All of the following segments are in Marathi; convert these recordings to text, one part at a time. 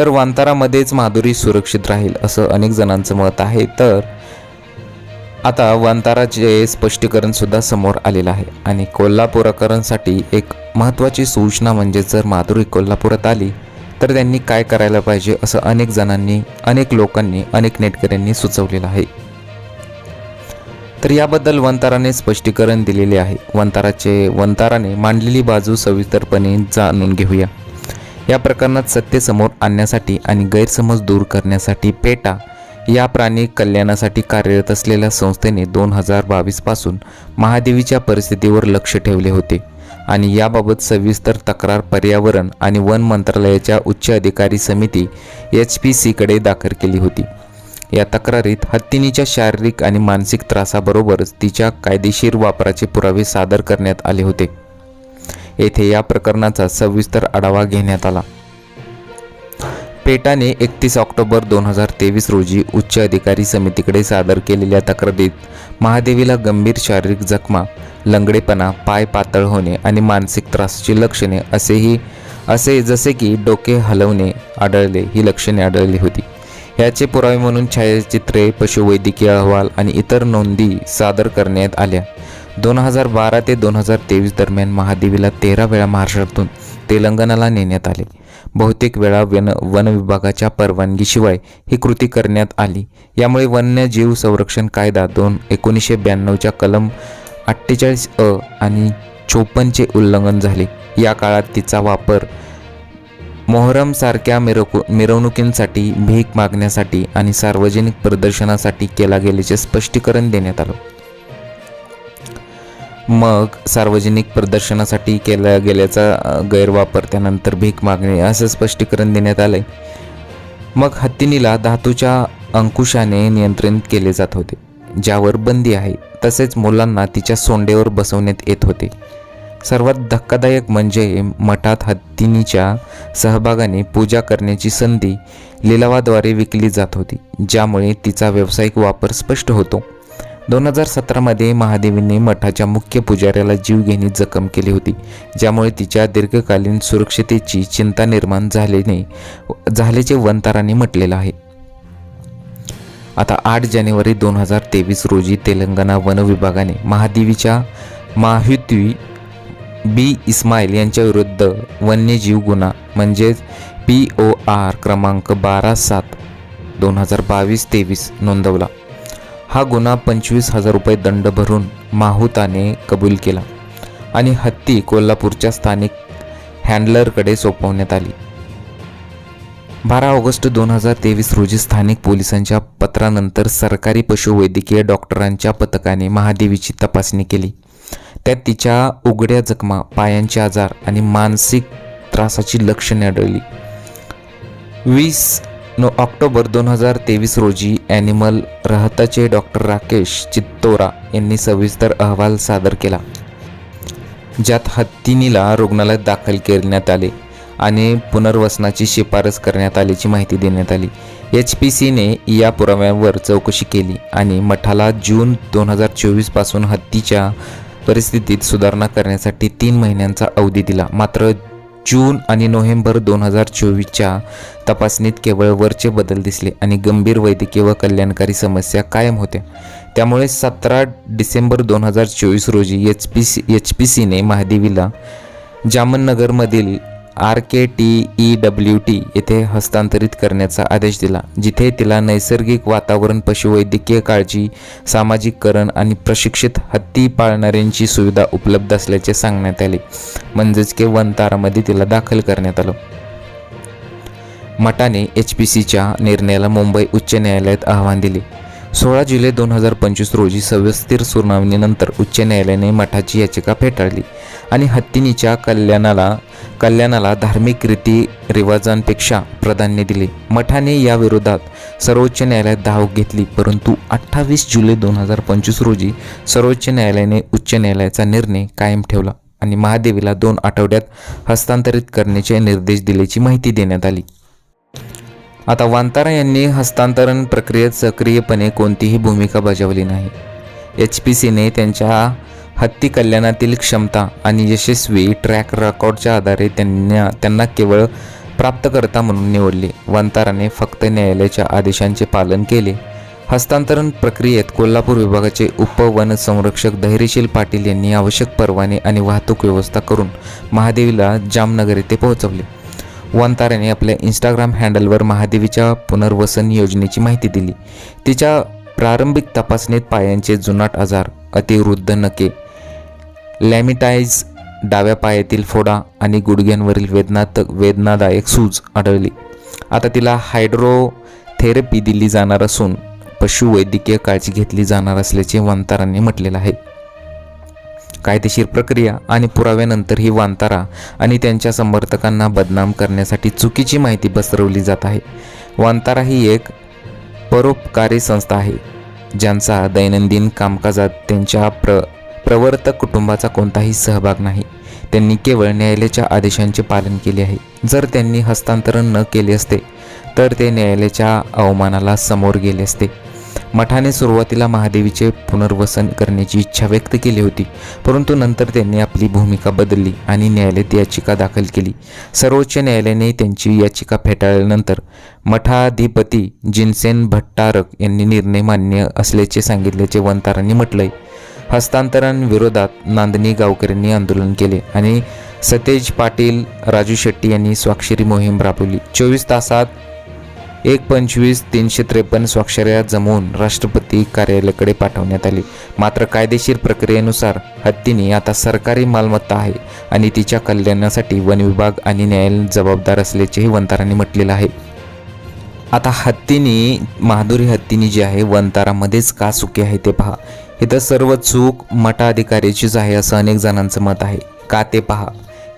तर वांतारामध्येच माधुरी सुरक्षित राहील असं अनेक जणांचं मत आहे. तर आता वांताराचे स्पष्टीकरण सुद्धा समोर आलेलं आहे. आणि कोल्हापुराकरांसाठी एक महत्त्वाची सूचना म्हणजे जर माधुरी कोल्हापुरात आली तर त्यांनी काय करायला पाहिजे असं अनेक जणांनी अनेक लोकांनी अनेक नेटकऱ्यांनी सुचवलेलं आहे. तर याबद्दल वंताराने स्पष्टीकरण दिलेले आहे. वंताराचे वंताराने मांडलेली बाजू सविस्तरपणे जाणून घेऊया. या प्रकरणात सत्य समोर आणण्यासाठी आणि गैरसमज दूर करण्यासाठी पेटा या प्राणी कल्याणासाठी कार्यरत असलेल्या संस्थेने दोन हजार बावीसपासून महादेवीच्या परिस्थितीवर लक्ष ठेवले होते. आणि याबाबत सविस्तर तक्रार पर्यावरण आणि वन मंत्रालयाच्या उच्च अधिकारी समिती एच पी सीकडे दाखल केली होती. या तक्रारीत हत्तीनीच्या शारीरिक आणि मानसिक त्रासाबरोबरच तिच्या कायदेशीर वापराचे पुरावे सादर करण्यात आले होते. येथे या प्रकरणाचा सविस्तर आढावा घेण्यात आला. पेटाने एकतीस ऑक्टोबर दोन हजार तेवीस रोजी उच्च अधिकारी समितीकडे सादर केलेल्या तक्रारीत महादेवीला गंभीर शारीरिक जखमा लंगडेपणा पाय पातळ होणे आणि मानसिक त्रासाची लक्षणे असेही असे जसे की डोके हलवणे आढळले ही लक्षणे आढळली होती. याचे पुरावे म्हणून छायाचित्रे पशुवैद्यकीय अहवाल आणि इतर नोंदी सादर करण्यात आल्या. दोन हजार बारा ते दोन हजार तेवीस दरम्यान महादेवीला तेरा वेळा महाराष्ट्रातून तेलंगणाला नेण्यात आले. बहुतेक वेळा वन वन विभागाच्या परवानगीशिवाय ही कृती करण्यात आली. यामुळे वन्यजीव संरक्षण कायदा दोन एकोणीसशे ब्याण्णवच्या कलम अठ्ठेचाळीस अ आणि चोपन्नचे उल्लंघन झाले. या काळात तिचा वापर मोहरमसारख्या मिरवू मिरवणुकींसाठी भीक मागण्यासाठी आणि सार्वजनिक प्रदर्शनासाठी केला गेल्याचे स्पष्टीकरण देण्यात आलं. मग सार्वजनिक प्रदर्शनासाठी केला गेल्याचा गैरवापर त्यानंतर भीक मागणे असं स्पष्टीकरण देण्यात आलंय. मग हत्तीनीला धातूच्या अंकुशाने नियंत्रित केले जात होते ज्यावर बंदी आहे. तसेच मुलांना तिच्या सोंडेवर बसवण्यात येत होते. सर्वात धक्कादायक म्हणजे मठात हत्तीनीच्या सहभागाने पूजा करण्याची संधी लिलावाद्वारे विकली जात होती ज्यामुळे तिचा व्यावसायिक वापर स्पष्ट होतो. दोन हजार सतरामध्ये महादेवीने मठाच्या मुख्य पुजाऱ्याला जीवघेणी जखम केली होती. ज्यामुळे तिच्या दीर्घकालीन सुरक्षितेची चिंता निर्माण झाल्याने झाल्याचे वंताराने म्हटलेलं आहे. आता आठ जानेवारी दोन हजार तेवीस रोजी तेलंगणा वन विभागाने महादेवीच्या माहुती बी इस्माईल यांच्याविरुद्ध वन्यजीव गुन्हा म्हणजेच पी ओ आर क्रमांक बारा सात दोन हजार बावीस तेवीस नोंदवला. हा गुन्हा पंचवीस हजार रुपये दंड भरून माहुताने कबूल केला आणि हत्ती कोल्हापूरच्या स्थानिक हँडलरकडे सोपवण्यात आली. बारा ऑगस्ट दोन हजार तेवीस रोजी स्थानिक पोलिसांच्या पत्रानंतर सरकारी पशुवैद्यकीय डॉक्टरांच्या पथकाने महादेवीची तपासणी केली. त्यात तिच्या उघड्या जखमा पायांचे आजार आणि मानसिक त्रासाची लक्षणे आढळली. वीस ऑक्टोबर दोन हजार तेवीस रोजी ॲनिमल रहताचे डॉक्टर राकेश चित्तोरा यांनी सविस्तर अहवाल सादर केला ज्यात हत्तीनीला रुग्णालयात दाखल करण्यात आले आणि पुनर्वसनाची शिफारस करण्यात आल्याची माहिती देण्यात आली. एच पी सीने या पुराव्यावर चौकशी केली आणि मठाला जून दोन हजार चोवीसपासून हत्तीच्या परिस्थितीत सुधारणा करण्यासाठी तीन महिन्यांचा अवधी दिला. मात्र जून आणि नोव्हेंबर दोन हजार चोवीसच्या तपासणीत केवळ वरचे बदल दिसले आणि गंभीर वैद्यकीय व कल्याणकारी समस्या कायम होत्या. त्यामुळे सतरा डिसेंबर दोन हजार चोवीस रोजी H P C H P सीने महादेवीला जामनगरमधील R K T E W T येथे हस्तांतरित करण्याचा आदेश दिला जिथे तिला नैसर्गिक वातावरण पशुवैद्यकीय काळजी सामाजिककरण आणि प्रशिक्षित हत्ती पाळणाऱ्यांची सुविधा उपलब्ध असल्याचे सांगण्यात आले. म्हणजेच के वनतारामध्ये तिला दाखल करण्यात आलं. मठाने एच पी सीच्या निर्णयाला मुंबई उच्च न्यायालयात आव्हान दिले. सोळा जुलै दोन हजार पंचवीस रोजी सविस्तर सुनावणीनंतर उच्च न्यायालयाने मठाची याचिका फेटाळली आणि हत्तीनीच्या कल्याणाला कल्याणाला धार्मिक रीती रिवाजांपेक्षा प्राधान्य दिले. मठाने याविरोधात सर्वोच्च न्यायालयात धाव घेतली परंतु अठ्ठावीस जुलै दोन हजार पंचवीस रोजी सर्वोच्च न्यायालयाने उच्च न्यायालयाचा निर्णय कायम ठेवला आणि महादेवीला दोन आठवड्यात हस्तांतरित करण्याचे निर्देश दिल्याची माहिती देण्यात आली. आता वांतारा यांनी हस्तांतरण प्रक्रियेत सक्रियपणे कोणतीही भूमिका बजावली नाही. एच पी सीने त्यांच्या हत्ती कल्याणातील क्षमता आणि यशस्वी ट्रॅक रेकॉर्डच्या आधारे त्यांना त्यांना केवळ प्राप्तकर्ता म्हणून निवडले. वंताराने फक्त न्यायालयाच्या आदेशांचे पालन केले. हस्तांतरण प्रक्रियेत कोल्हापूर विभागाचे उपवन संरक्षक धैर्यशील पाटील यांनी आवश्यक परवाने आणि वाहतूक व्यवस्था करून महादेवीला जामनगर येथे पोहोचवले. वंताराने आपल्या इंस्टाग्राम हँडलवर महादेवीच्या पुनर्वसन योजनेची माहिती दिली. तिच्या प्रारंभिक तपासणीत पायांचे जुनाट आजार अतिवृद्ध नके लॅमिटाईज डाव्या पायातील फोडा आणि गुडघ्यांवरील वेदनातक वेदनादायक सूज आढळली. आता तिला हायड्रोथेरपी दिली जाणार असून पशुवैद्यकीय काळजी घेतली जाणार असल्याचे वनतारांनी म्हटलेलं आहे. कायदेशीर प्रक्रिया आणि पुराव्यानंतर ही वांतारा आणि त्यांच्या समर्थकांना बदनाम करण्यासाठी चुकीची माहिती पसरवली जात आहे. वांतारा ही एक परोपकारी संस्था आहे ज्यांचा दैनंदिन कामकाजात त्यांच्या प्र प्रवर्तक कुटुंबाचा कोणताही सहभाग नाही. त्यांनी केवळ न्यायालयाच्या आदेशांचे पालन केले आहे. जर त्यांनी हस्तांतरण न केले असते तर ते न्यायालयाच्या अवमानाला समोर गेले असते. मठाने सुरुवातीला महादेवीचे पुनर्वसन करण्याची इच्छा व्यक्त केली होती परंतु नंतर त्यांनी आपली भूमिका बदलली आणि न्यायालयात याचिका दाखल केली. सर्वोच्च न्यायालयाने त्यांची याचिका फेटाळल्यानंतर मठाधिपती जिनसेन भट्टारक यांनी निर्णय मान्य असल्याचे सांगितल्याचे वंतारांनी म्हटलंय. हस्तांतरण विरोधात नांदणी गावकऱ्यांनी आंदोलन केले आणि सतेज पाटील राजू शेट्टी यांनी स्वाक्षरी मोहीम राबवली. चोवीस तासात एक पंचवीस तीनशे त्रेपन्न स्वाक्षऱ्या जमवून राष्ट्रपती कार्यालयाकडे पाठवण्यात आली. मात्र कायदेशीर प्रक्रियेनुसार हत्तीनी आता सरकारी मालमत्ता आहे आणि तिच्या कल्याणासाठी वन विभाग आणि न्यायालय जबाबदार असल्याचेही वंतारांनी म्हटलेलं आहे. आता हत्तीनी महादुरी हत्तीनी जी आहे वनतारामध्येच का चुकी आहे ते पहा. इथं सर्व चूक मठाधिकाऱ्याचीच आहे असं अनेक जणांचं मत आहे. का ते पहा?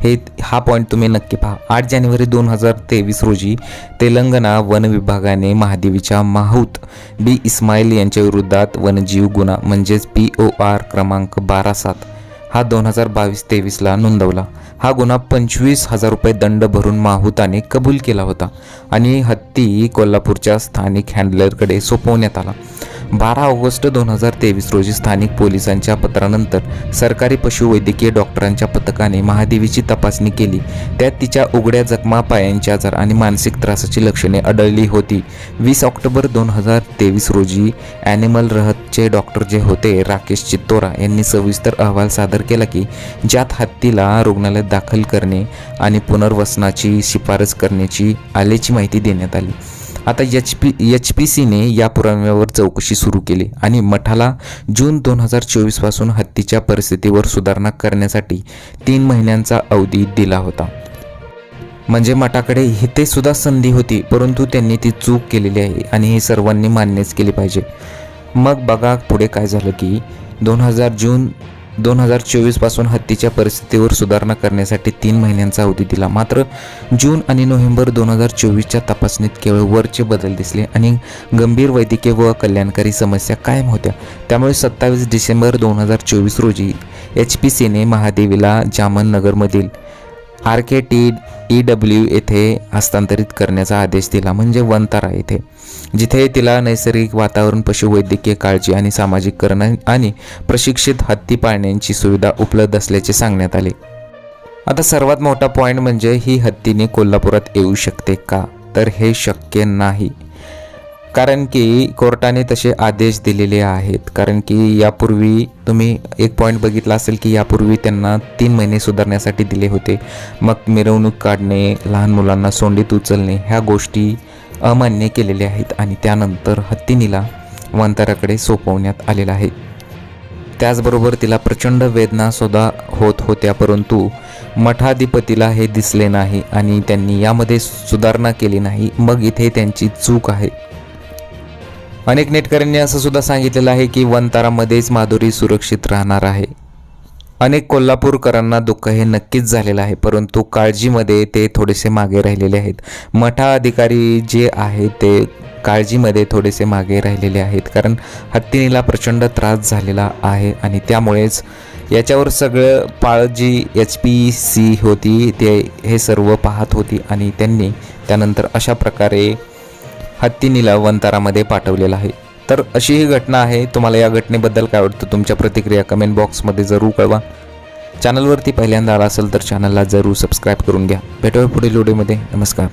हे हा पॉईंट तुम्ही नक्की पहा. आठ जानेवारी दोन हजार तेवीस रोजी तेलंगणा वन विभागाने महादेवीच्या माहूत बी इस्माईल यांच्या विरोधात वनजीव गुन्हा म्हणजेच पी ओ आर क्रमांक बारा सात हा दोन हजार बावीस तेवीसला नोंदवला. हा गुन्हा पंचवीस हजार रुपये दंड भरून माहुताने कबूल केला होता आणि हत्ती कोल्हापूरच्या स्थानिक हँडलरकडे सोपवण्यात आला. बारा ऑगस्ट दोन हजार तेवीस रोजी स्थानिक पोलिसांच्या पत्रानंतर सरकारी पशुवैद्यकीय डॉक्टरांच्या पथकाने महादेवीची तपासणी केली. त्यात तिच्या उघड्या जखमा पायांचे आजार आणि मानसिक त्रासाची लक्षणे आढळली होती. वीस ऑक्टोबर दोन हजार तेवीस रोजी ॲनिमल रहतचे डॉक्टर जे होते राकेश चित्तोरा यांनी सविस्तर अहवाल सादर केला की ज्यात हत्तीला रुग्णालयात दाखल करणे आणि पुनर्वसनाची शिफारस करण्याची आल्याची माहिती देण्यात आली. आता एच पी एच पी सीने या पुराव्यावर चौकशी सुरू केली आणि मठाला जून दोन हजार चोवीसपासून हत्तीच्या परिस्थितीवर सुधारणा करण्यासाठी तीन महिन्यांचा अवधी दिला होता. म्हणजे मठाकडे हिते सुद्धा संधी होती परंतु त्यांनी ती चूक केलेली आहे आणि हे सर्वांनी मान्यच केली पाहिजे. मग बघा पुढे काय झालं की दोन हजार जून दोन हजार चोवीसपासून हत्तीच्या परिस्थितीवर सुधारणा करण्यासाठी तीन महिन्यांचा अवधी दिला. मात्र जून आणि नोव्हेंबर दोन हजार चोवीसच्या तपासणीत केवळ वरचे बदल दिसले आणि गंभीर वैद्यकीय व कल्याणकारी समस्या कायम होत्या. त्यामुळे सत्तावीस डिसेंबर दोन हजार चोवीस रोजी एच पी सीने महादेवीला जामननगरमधील R K T E W येथे हस्तांतरित करण्याचा आदेश दिला म्हणजे वनतारा येथे जिथे तिला नैसर्गिक वातावरण पशुवैद्यकीय काळजी आणि सामाजिककरण आणि प्रशिक्षित हत्ती पाळण्यांची सुविधा उपलब्ध असल्याचे सांगण्यात आले. आता सर्वात मोठा पॉईंट म्हणजे ही हत्तीने कोल्हापुरात येऊ शकते का? तर हे शक्य नाही. कारण की कोर्टाने तसे आदेश दिलेले आहेत. कारण की यापूर्वी तुम्ही एक पॉईंट बघितला असेल की यापूर्वी त्यांना तीन महिने सुधारण्यासाठी दिले होते. मग मिरवणूक काढणे लहान मुलांना सोंडीत उचलणे ह्या गोष्टी अमान्य केलेल्या आहेत आणि त्यानंतर हत्तीनीला वंताराकडे सोपवण्यात आलेला आहे. त्याचबरोबर तिला प्रचंड वेदनासुद्धा होत होत्या परंतु मठाधिपतीला हे दिसले नाही आणि त्यांनी यामध्ये सुधारणा केली नाही. मग इथे त्यांची चूक आहे. अनेक नेटकऱ्यांनी असं सुद्धा सांगितलेलं आहे की वनतारामध्येच माधुरी सुरक्षित राहणार आहे. अनेक कोल्हापूरकरांना दुःख हे नक्कीच झालेलं आहे परंतु काळजीमध्ये ते थोडेसे मागे राहिलेले आहेत. मठा अधिकारी जे आहेत ते काळजीमध्ये थोडेसे मागे राहिलेले आहेत कारण हत्तीनीला प्रचंड त्रास झालेला आहे आणि त्यामुळेच याच्यावर सगळं पाळ जी एच पी सी होती ते हे सर्व पाहत होती आणि त्यांनी त्यानंतर अशा प्रकारे हत्तीनीला वंतारामध्ये पाठवलेला आहे. तर अशी ही घटना आहे. तुम्हाला या घटनेबद्दल काय वाटतं तुमच्या प्रतिक्रिया कमेंट बॉक्समध्ये जरूर कळवा. चॅनलवरती पहिल्यांदा आला असेल तर चॅनलला जरूर सबस्क्राईब करून घ्या. भेटूया पुढील व्हिडिओमध्ये. नमस्कार.